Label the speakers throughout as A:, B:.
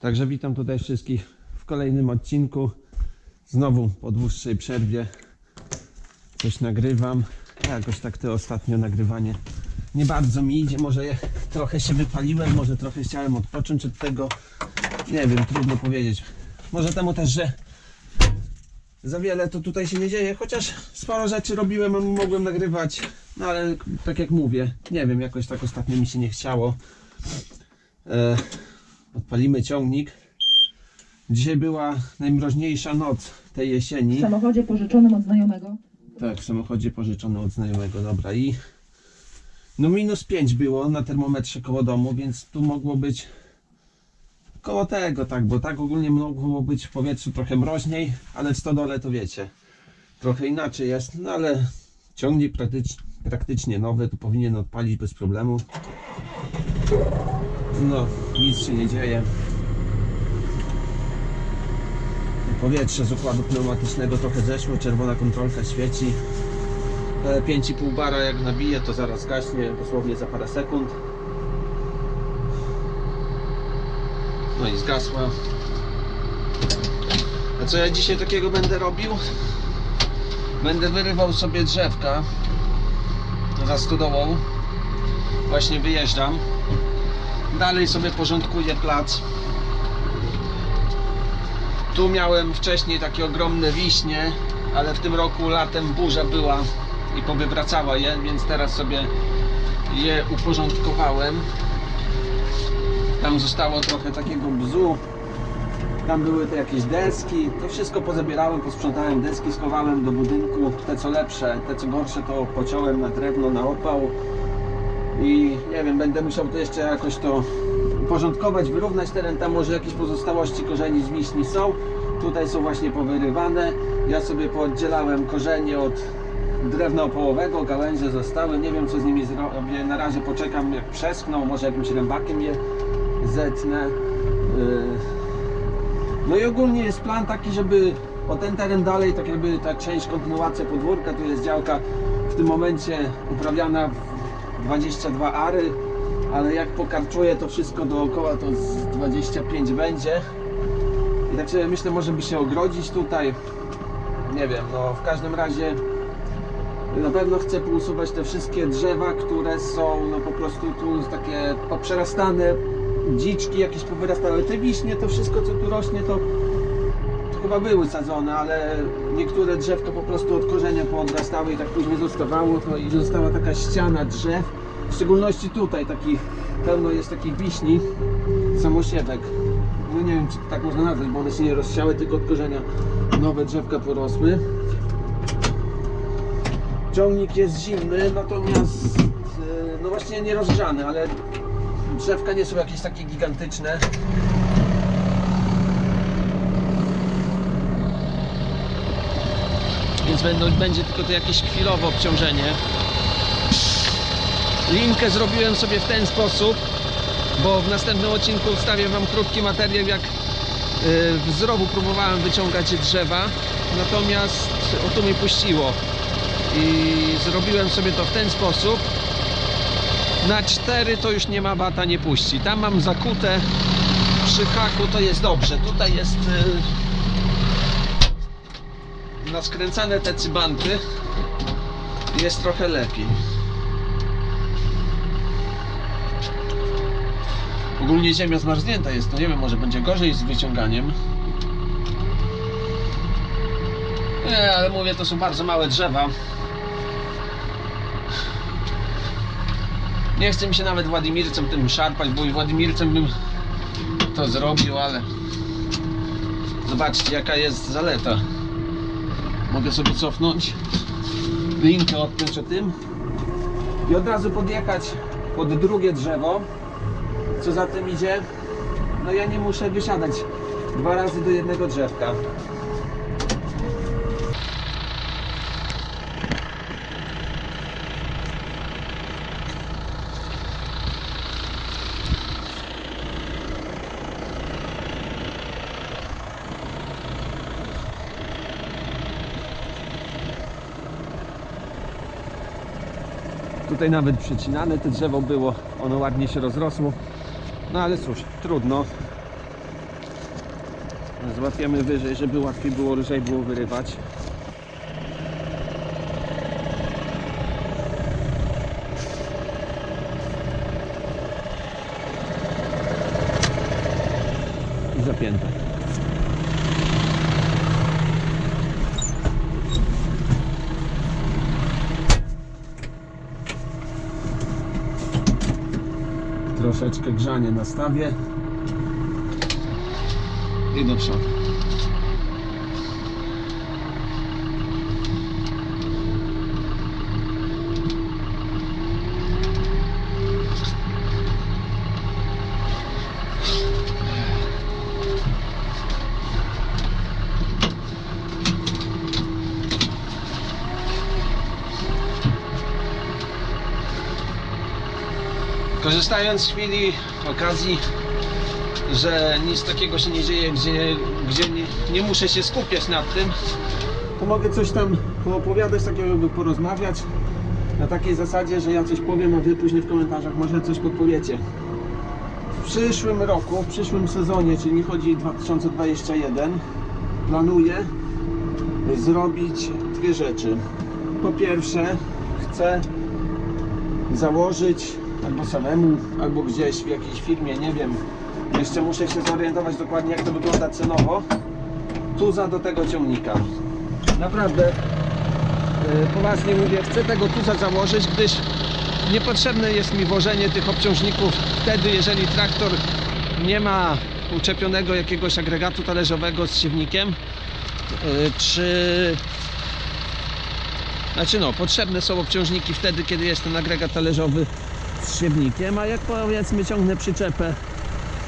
A: Także witam tutaj wszystkich w kolejnym odcinku. Znowu po dłuższej przerwie coś nagrywam. Jakoś tak to ostatnio nagrywanie nie bardzo mi idzie. Może trochę się wypaliłem, może trochę chciałem odpocząć od tego. Nie wiem, trudno powiedzieć. Może temu też, że za wiele to tutaj się nie dzieje, chociaż sporo rzeczy robiłem, mogłem nagrywać. No ale tak jak mówię, nie wiem, jakoś tak ostatnio mi się nie chciało. E, odpalimy ciągnik. Dzisiaj była najmroźniejsza noc tej jesieni.
B: w samochodzie pożyczonym od znajomego.
A: Tak, w samochodzie pożyczony od znajomego, dobra i no minus 5 było na termometrze koło domu, więc tu mogło być koło tego, tak, bo tak ogólnie mogło być w powietrzu trochę mroźniej, ale w stodole to wiecie, trochę inaczej jest, no ale ciągnik praktycz, praktycznie nowy, tu powinien odpalić bez problemu. No, nic się nie dzieje. Powietrze z układu pneumatycznego trochę zeszło, czerwona kontrolka świeci. E, 5,5 bara jak nabije to zaraz gaśnie, dosłownie za parę sekund. No i zgasła. A co ja dzisiaj takiego będę robił? Będę wyrywał sobie drzewka za stodołą. Właśnie wyjeżdżam. Dalej sobie porządkuję plac. Tu miałem wcześniej takie ogromne wiśnie, ale w tym roku latem burza była i powywracała je, więc teraz sobie je uporządkowałem. Tam zostało trochę takiego bzu. Tam były te jakieś deski. To wszystko pozabierałem, posprzątałem deski, schowałem do budynku. Te co lepsze, te co gorsze to pociąłem na drewno, na opał. I nie wiem, będę musiał to jeszcze jakoś to uporządkować, wyrównać teren. Tam może jakieś pozostałości korzeni z wiśni są. Tutaj są właśnie powyrywane. Ja sobie pooddzielałem korzenie od drewna opołowego, gałęzie zostały. Nie wiem co z nimi zrobię. Na razie poczekam jak przeschną, może jakimś rębakiem je zetnę. Yy. No i ogólnie jest plan taki, żeby o ten teren dalej, tak jakby ta część, kontynuacja podwórka, tu jest działka w tym momencie uprawiana 22 ary, ale jak pokarczuję to wszystko dookoła, to z 25 będzie. I tak sobie myślę, może by się ogrodzić tutaj. Nie wiem, no w każdym razie na pewno chcę pousuwać te wszystkie drzewa, które są no po prostu tu takie poprzerastane, dziczki jakieś powyrastane, ale te wiśnie, to wszystko co tu rośnie to, to chyba były sadzone, ale niektóre drzewka po prostu od korzenia poodrastały i tak później zostawało to i została taka ściana drzew, w szczególności tutaj takich, pełno jest takich wiśni, samosiewek. No nie wiem czy tak można nazwać, bo one się nie rozsiały, tylko od korzenia nowe drzewka porosły. Ciągnik jest zimny, natomiast e, no właśnie nie rozgrzany, ale drzewka nie są jakieś takie gigantyczne. Więc będą, będzie tylko to jakieś chwilowe obciążenie. Linkę zrobiłem sobie w ten sposób, bo w następnym odcinku wstawię Wam krótki materiał, jak yy, z rowu próbowałem wyciągać drzewa, natomiast o tu mi puściło i zrobiłem sobie to w ten sposób. Na 4 to już nie ma bata, nie puści. Tam mam zakute przy haku, to jest dobrze. Tutaj jest yy, naskręcane te cybanty. Jest trochę lepiej. Ogólnie ziemia zmarznięta jest, to nie wiem, może będzie gorzej z wyciąganiem. Nie, ale mówię, to są bardzo małe drzewa. Nie chcę mi się nawet Władimircem tym szarpać, bo i Władimircem bym to zrobił, ale zobaczcie jaka jest zaleta. Mogę sobie cofnąć linkę, odpiąć o tym i od razu podjechać pod drugie drzewo. Co za tym idzie? No ja nie muszę wysiadać dwa razy do jednego drzewka. Tutaj nawet przecinane te drzewo było, ono ładnie się rozrosło. No ale cóż, trudno. Złapiemy wyżej, żeby łatwiej było lżej było wyrywać. Troszeczkę grzanie nastawię i do przodu. Korzystając z chwili, okazji, że nic takiego się nie dzieje, gdzie, gdzie nie, nie muszę się skupiać nad tym, to mogę coś tam opowiadać, takiego jakby porozmawiać na takiej zasadzie, że ja coś powiem, a wy później w komentarzach może coś podpowiecie. W przyszłym roku, w przyszłym sezonie, czyli chodzi 2021, planuję zrobić dwie rzeczy. Po pierwsze, chcę założyć albo samemu, albo gdzieś w jakiejś firmie, nie wiem. Jeszcze muszę się zorientować dokładnie jak to wygląda cenowo. Tuza do tego ciągnika. Naprawdę yy, poważnie mówię, chcę tego tuza założyć, gdyż niepotrzebne jest mi wożenie tych obciążników wtedy, jeżeli traktor nie ma uczepionego jakiegoś agregatu talerzowego z siewnikiem, yy, czy znaczy no, potrzebne są obciążniki wtedy, kiedy jest ten agregat talerzowy z siewnikiem, a jak powiedzmy ciągnę przyczepę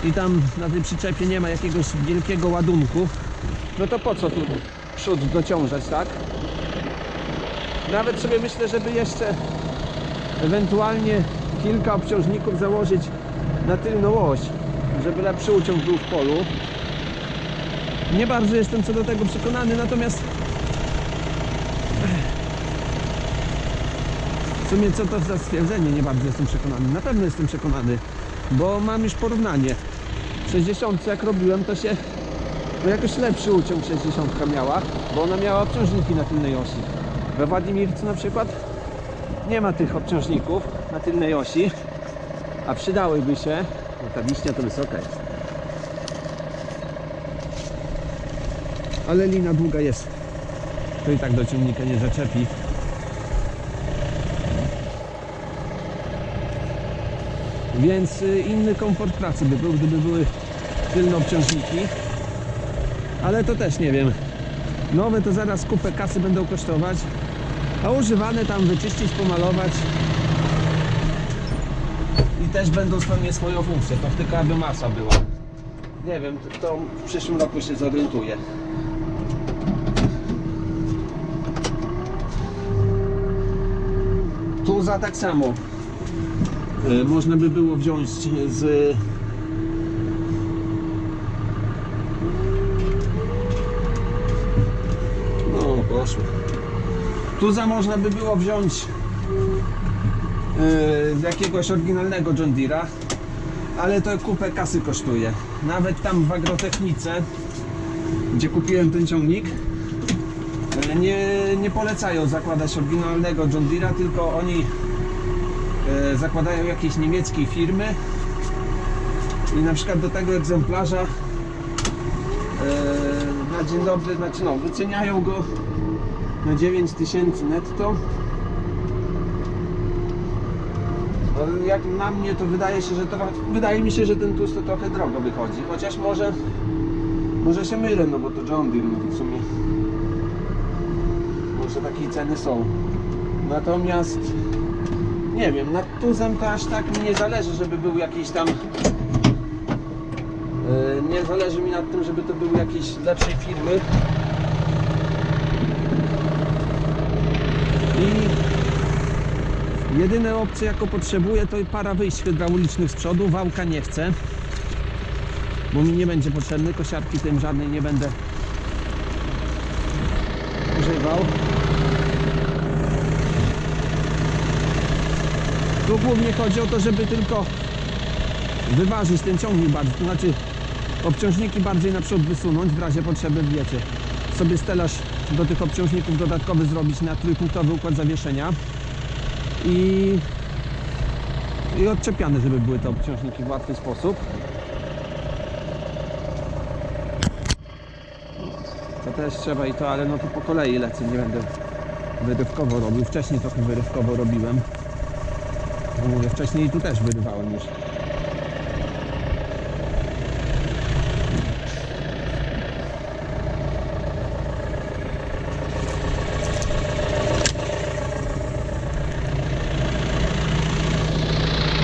A: i tam na tej przyczepie nie ma jakiegoś wielkiego ładunku, no to po co tu przód dociążać, tak? Nawet sobie myślę, żeby jeszcze ewentualnie kilka obciążników założyć na tylną oś, żeby lepszy uciąg był w polu. Nie bardzo jestem co do tego przekonany, natomiast W sumie co to za stwierdzenie, nie bardzo jestem przekonany. Na pewno jestem przekonany, bo mam już porównanie. W 60 jak robiłem, to się no jakoś lepszy uciąg 60 miała, bo ona miała obciążniki na tylnej osi. We Władimircu na przykład nie ma tych obciążników na tylnej osi, a przydałyby się, bo ta wiśnia to wysoka jest. Ale lina długa jest. To i tak do ciągnika nie zaczepi. Więc y, inny komfort pracy by był, gdyby były tylne obciążniki. Ale to też nie wiem. Nowe to zaraz kupę kasy będą kosztować, a używane tam wyczyścić, pomalować i też będą spełniać swoją funkcję. To tylko aby masa była. Nie wiem, to- w przyszłym roku się zorientuję. Tu za tak samo. E, Można by było wziąć z No, poszło. Tu za można by było wziąć e, z jakiegoś oryginalnego John Deere'a, ale to kupę kasy kosztuje. Nawet tam w agrotechnice, gdzie kupiłem ten ciągnik, e, nie, nie polecają zakładać oryginalnego John Deere'a, tylko oni zakładają jakieś niemieckiej firmy i na przykład do tego egzemplarza e, na dzień dobry, znaczy no, wyceniają go na 9000 netto. Ale jak na mnie to wydaje się, że to, wydaje mi się, że ten tłusty trochę drogo wychodzi, chociaż może może się mylę, no bo to John Deere, no to w sumie może takie ceny są. Natomiast nie wiem, nad tuzem to aż tak mi nie zależy, żeby był jakiś tam e, nie zależy mi nad tym, żeby to był jakiejś lepszej firmy. I jedyne opcje jaką potrzebuję to para wyjść hydraulicznych z przodu, wałka nie chcę. Bo mi nie będzie potrzebny, kosiarki tym żadnej nie będę używał. Tu głównie chodzi o to, żeby tylko wyważyć ten ciągnik bardziej, to znaczy obciążniki bardziej naprzód wysunąć w razie potrzeby, wiecie, sobie stelaż do tych obciążników dodatkowy zrobić na trójpunktowy układ zawieszenia i, i odczepiane, żeby były te obciążniki w łatwy sposób. To też trzeba i to, ale no to po kolei lecę, nie będę wyrywkowo robił. Wcześniej trochę wyrywkowo robiłem. Mówię, wcześniej tu też wyrywałem już.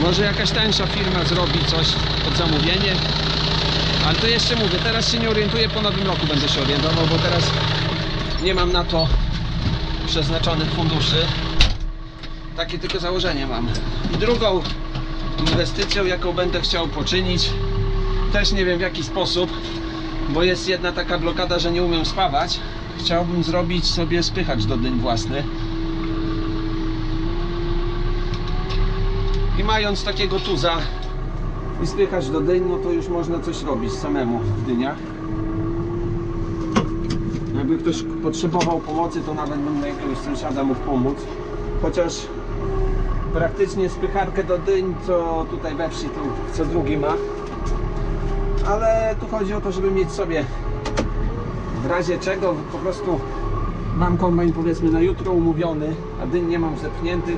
A: Może jakaś tańsza firma zrobi coś pod zamówienie. Ale to jeszcze mówię, teraz się nie orientuję, po nowym roku będę się orientował, bo teraz nie mam na to przeznaczonych funduszy. Takie tylko założenie mam. I drugą inwestycją, jaką będę chciał poczynić, też nie wiem w jaki sposób, bo jest jedna taka blokada, że nie umiem spawać. Chciałbym zrobić sobie spychacz do dyń własny. I mając takiego tuza i spychacz do dyń, no to już można coś robić samemu w dyniach. Jakby ktoś potrzebował pomocy, to nawet bym na jakiegoś sąsiada mógł pomóc. Chociaż praktycznie spycharkę do dyń, co tutaj we wsi, to co drugi ma. Ale tu chodzi o to, żeby mieć sobie w razie czego po prostu mam kombajn powiedzmy na jutro umówiony, a dyń nie mam zepchniętych,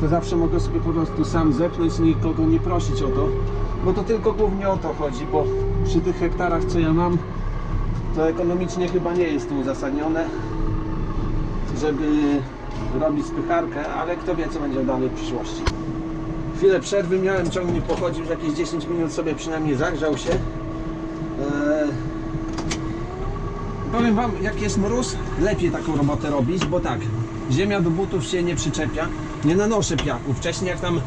A: to zawsze mogę sobie po prostu sam zepchnąć nikogo nie prosić o to. Bo to tylko głównie o to chodzi, bo przy tych hektarach co ja mam, to ekonomicznie chyba nie jest to uzasadnione, żeby robić spycharkę, ale kto wie co będzie dalej w przyszłości. Chwilę przerwy miałem, ciągnik pochodził, jakieś 10 minut sobie przynajmniej zagrzał się. Eee, Powiem wam, jak jest mróz, lepiej taką robotę robić, bo tak, ziemia do butów się nie przyczepia, nie nanoszę piachu. Wcześniej jak tam,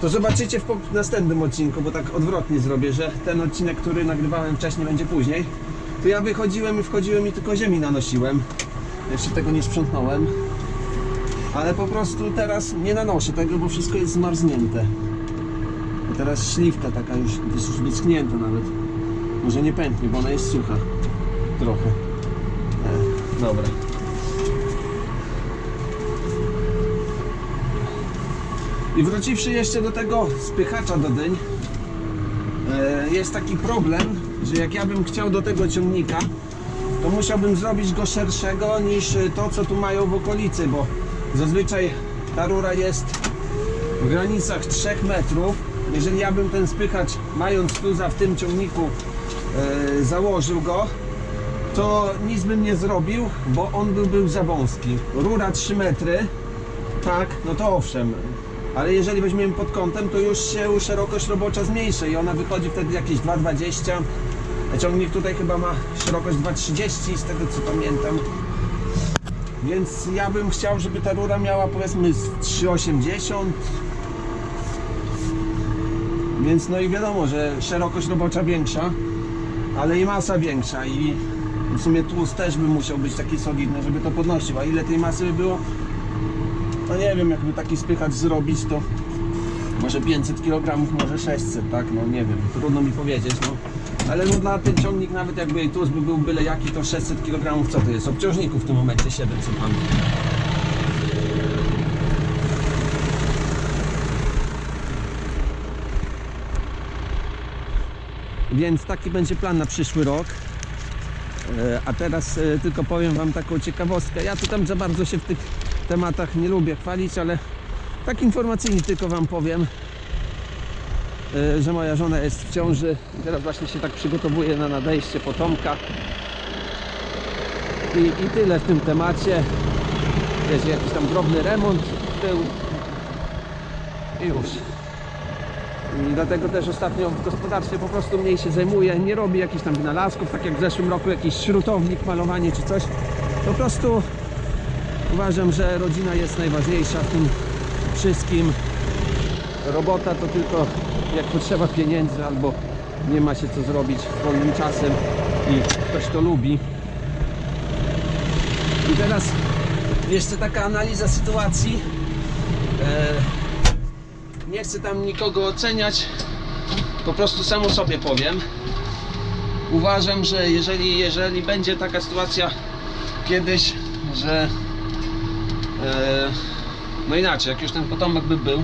A: to zobaczycie w następnym odcinku, bo tak odwrotnie zrobię, że ten odcinek, który nagrywałem wcześniej, będzie później. To ja wychodziłem i wchodziłem i tylko ziemi nanosiłem. Jeszcze tego nie sprzątnąłem. Ale po prostu teraz nie nanoszę tego, bo wszystko jest zmarznięte. A teraz śliwka taka już, już wyschnięta nawet. Może nie pęknie, bo ona jest sucha. Trochę. E, dobra. I wróciwszy jeszcze do tego spychacza do dyń, e, jest taki problem, że jak ja bym chciał do tego ciągnika, to musiałbym zrobić go szerszego niż to, co tu mają w okolicy, bo zazwyczaj ta rura jest w granicach 3 metrów. Jeżeli ja bym ten spychacz, mając tu za w tym ciągniku, e, założył go, to nic bym nie zrobił, bo on by był za wąski. Rura 3 metry, tak, no to owszem, ale jeżeli weźmiemy pod kątem, to już się szerokość robocza zmniejszy i ona wychodzi wtedy jakieś 2,20. A Ciągnik tutaj chyba ma szerokość 2,30 z tego co pamiętam. Więc ja bym chciał, żeby ta rura miała powiedzmy z 3,80. Więc no i wiadomo, że szerokość robocza większa, ale i masa większa i w sumie tłust też by musiał być taki solidny, żeby to podnosił. A ile tej masy by było? No nie wiem, jakby taki spychacz zrobić, to może 500 kg, może 600, tak? No nie wiem, trudno mi powiedzieć, no. Ale no dla ten ciągnik, nawet jakby tłust by był byle jaki, to 600 kg, co to jest? Obciążników w tym momencie 700 mam. Więc taki będzie plan na przyszły rok. E, A teraz e, tylko powiem Wam taką ciekawostkę. Ja tu tam za bardzo się w tych tematach nie lubię chwalić, ale tak informacyjnie tylko Wam powiem, że moja żona jest w ciąży. i Teraz właśnie się tak przygotowuje na nadejście potomka. I, I tyle w tym temacie. Wiecie, jakiś tam drobny remont był. I już. I dlatego też ostatnio w gospodarstwie po prostu mniej się zajmuję, nie robię jakichś tam wynalazków, tak jak w zeszłym roku jakiś śrutownik, malowanie czy coś. Po prostu uważam, że rodzina jest najważniejsza w tym wszystkim. Robota to tylko jak potrzeba pieniędzy albo nie ma się co zrobić wolnym czasem i ktoś to lubi. I teraz jeszcze taka analiza sytuacji. E, nie chcę tam nikogo oceniać, po prostu samo sobie powiem. uważam, że jeżeli, jeżeli będzie taka sytuacja kiedyś, że e, no inaczej, jak już ten potomek by był,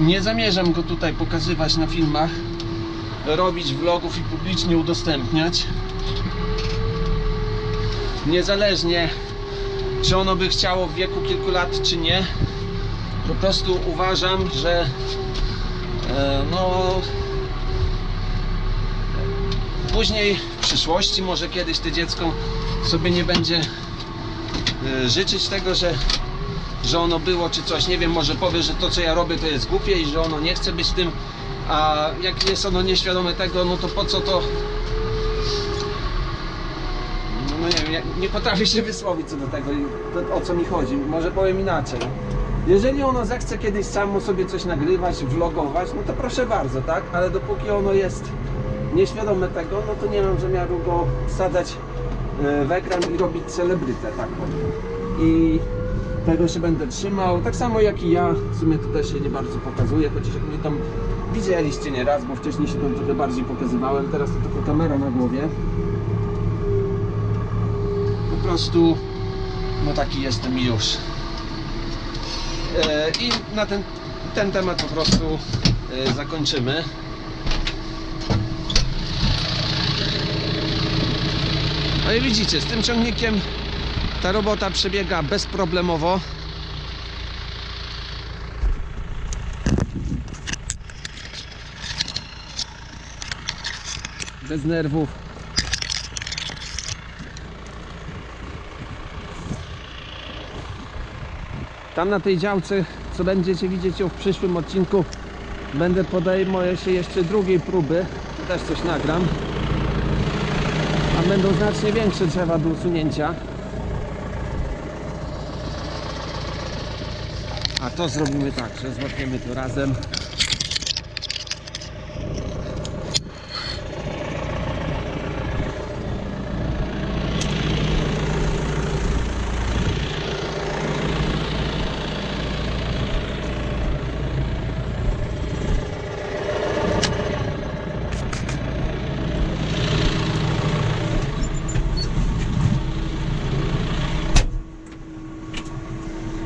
A: nie zamierzam go tutaj pokazywać na filmach, robić vlogów i publicznie udostępniać. Niezależnie czy ono by chciało w wieku kilku lat, czy nie. Po prostu uważam, że e, no później w przyszłości może kiedyś to dziecko sobie nie będzie e, życzyć tego, że, że ono było czy coś, nie wiem, może powie, że to co ja robię to jest głupie i że ono nie chce być tym, a jak jest ono nieświadome tego, no to po co to no, no nie wiem, ja nie potrafię się wysłowić co do tego, to, o co mi chodzi. Może powiem inaczej. Jeżeli ono zechce kiedyś samo sobie coś nagrywać, vlogować, no to proszę bardzo, tak? Ale dopóki ono jest nieświadome tego, no to nie mam zamiaru go wsadzać e, w ekran i robić celebrytę taką. I tego się będę trzymał, tak samo jak i ja, w sumie też się nie bardzo pokazuje, chociaż jak mnie tam widzieliście nieraz, bo wcześniej się tam trochę bardziej pokazywałem, teraz to tylko kamera na głowie. Po prostu no taki jestem już. E, i na ten, ten temat po prostu e, zakończymy. No i widzicie z tym ciągnikiem ta robota przebiega bezproblemowo bez nerwów Tam na tej działce, co będziecie widzieć w przyszłym odcinku, będę podejmował się jeszcze drugiej próby. Też coś nagram. A będą znacznie większe drzewa do usunięcia. A to zrobimy tak, że złapiemy to razem.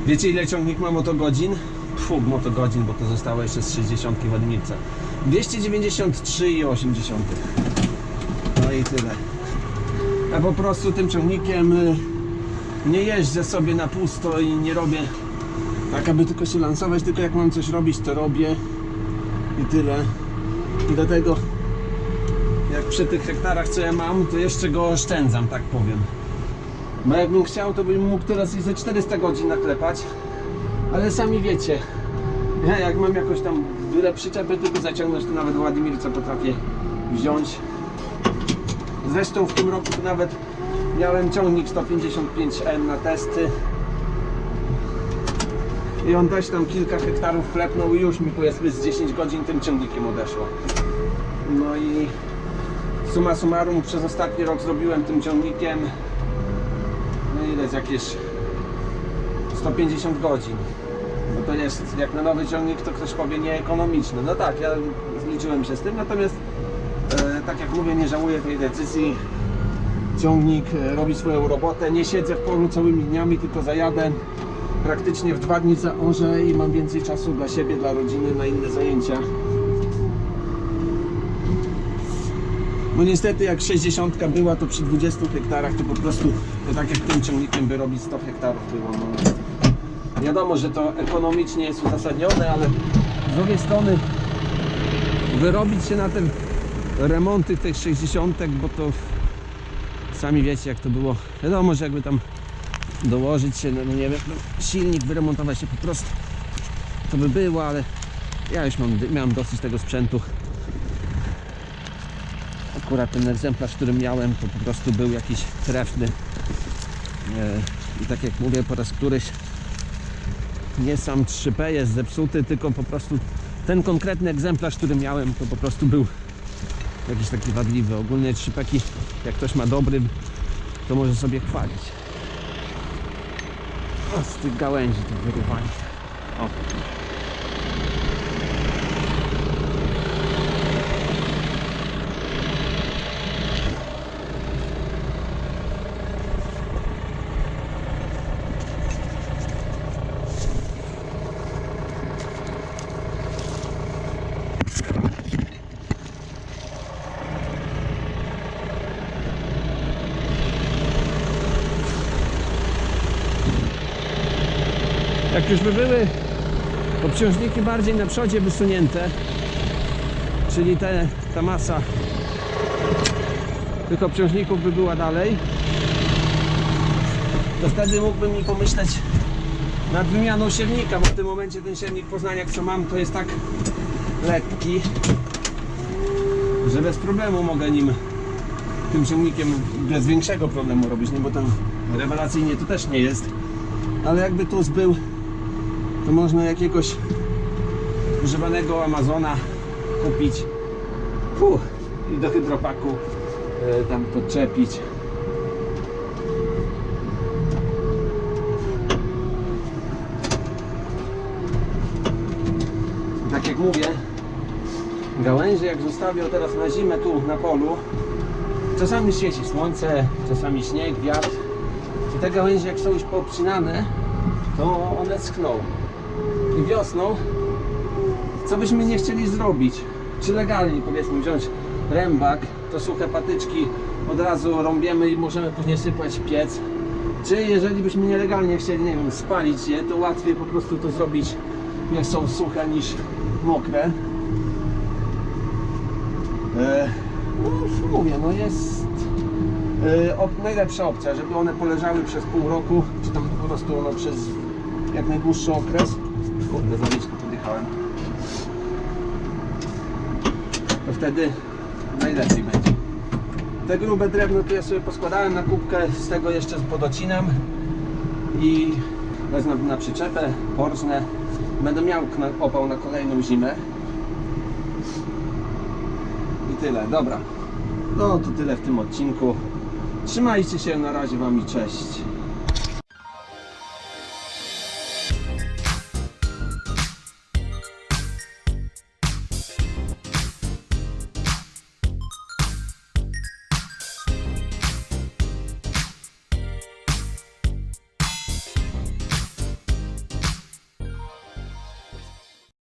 A: Wiecie ile ciągnik ma motogodzin? Fu, motogodzin, bo to zostało jeszcze z 60 w Admirce. 293,8. No i tyle. Ja po prostu tym ciągnikiem y, nie jeżdżę sobie na pusto i nie robię tak, aby tylko się lansować, tylko jak mam coś robić, to robię i tyle. I dlatego jak przy tych hektarach, co ja mam, to jeszcze go oszczędzam, tak powiem. Bo jakbym chciał, to bym mógł teraz i ze 400 godzin naklepać. Ale sami wiecie, ja jak mam jakoś tam byle przyczepy tylko zaciągnąć, to nawet Władimirca potrafię wziąć. Zresztą w tym roku nawet miałem ciągnik 155N na testy. I on też tam kilka hektarów klepnął i już mi powiedzmy z 10 godzin tym ciągnikiem odeszło. No i summa summarum przez ostatni rok zrobiłem tym ciągnikiem ile jest jakieś 150 godzin. No to jest, jak na nowy ciągnik, to ktoś powie nieekonomiczny. No tak, ja zliczyłem się z tym, natomiast e, tak jak mówię, nie żałuję tej decyzji. Ciągnik e, robi swoją robotę, nie siedzę w polu całymi dniami, tylko zajadę praktycznie w dwa dni zaorzę i mam więcej czasu dla siebie, dla rodziny, na inne zajęcia. No niestety jak 60 była to przy 20 hektarach to po prostu to tak jak tym ciągnikiem by robić 100 hektarów było. No. Wiadomo, że to ekonomicznie jest uzasadnione, ale z drugiej strony wyrobić się na te remonty tych 60, bo to sami wiecie jak to było. Wiadomo, że jakby tam dołożyć się, no no nie wiem, no, silnik wyremontować się po prostu to by było, ale ja już mam, miałem dosyć tego sprzętu akurat ten egzemplarz, który miałem, to po prostu był jakiś trefny. E, I tak jak mówię, po raz któryś nie sam 3P jest zepsuty, tylko po prostu ten konkretny egzemplarz, który miałem, to po prostu był jakiś taki wadliwy. Ogólnie 3Pki, jak ktoś ma dobry, to może sobie chwalić. O, z tych gałęzi to wyrywanie. O. Jak już by były obciążniki bardziej na przodzie wysunięte, czyli te, ta masa tych obciążników by była dalej, to wtedy mógłbym mi pomyśleć nad wymianą silnika, bo w tym momencie ten silnik Poznaniak co mam to jest tak lekki, że bez problemu mogę nim tym silnikiem bez większego problemu robić, no bo tam rewelacyjnie to też nie jest. Ale jakby tu był, to można jakiegoś używanego Amazona kupić Fuh, i do hydropaku e, tam podczepić. Tak jak mówię, gałęzie jak zostawię teraz na zimę tu na polu, czasami świeci słońce, czasami śnieg, wiatr i te gałęzie jak są już poobcinane, to one schną. I wiosną, co byśmy nie chcieli zrobić, czy legalnie powiedzmy wziąć rębak, to suche patyczki od razu rąbiemy i możemy później sypać piec, czy jeżeli byśmy nielegalnie chcieli, nie wiem, spalić je, to łatwiej po prostu to zrobić jak są suche niż mokre. E, no już mówię, no jest e, najlepsza opcja, żeby one poleżały przez pół roku, czy tam po prostu no, przez jak najdłuższy okres. Kurde, za nisko podjechałem. To wtedy najlepiej będzie. Te grube drewno to ja sobie poskładałem na kubkę, z tego jeszcze podocinam i wezmę na przyczepę, porżnę. Będę miał opał na kolejną zimę. I tyle, dobra. No to tyle w tym odcinku. Trzymajcie się, na razie Wam i cześć.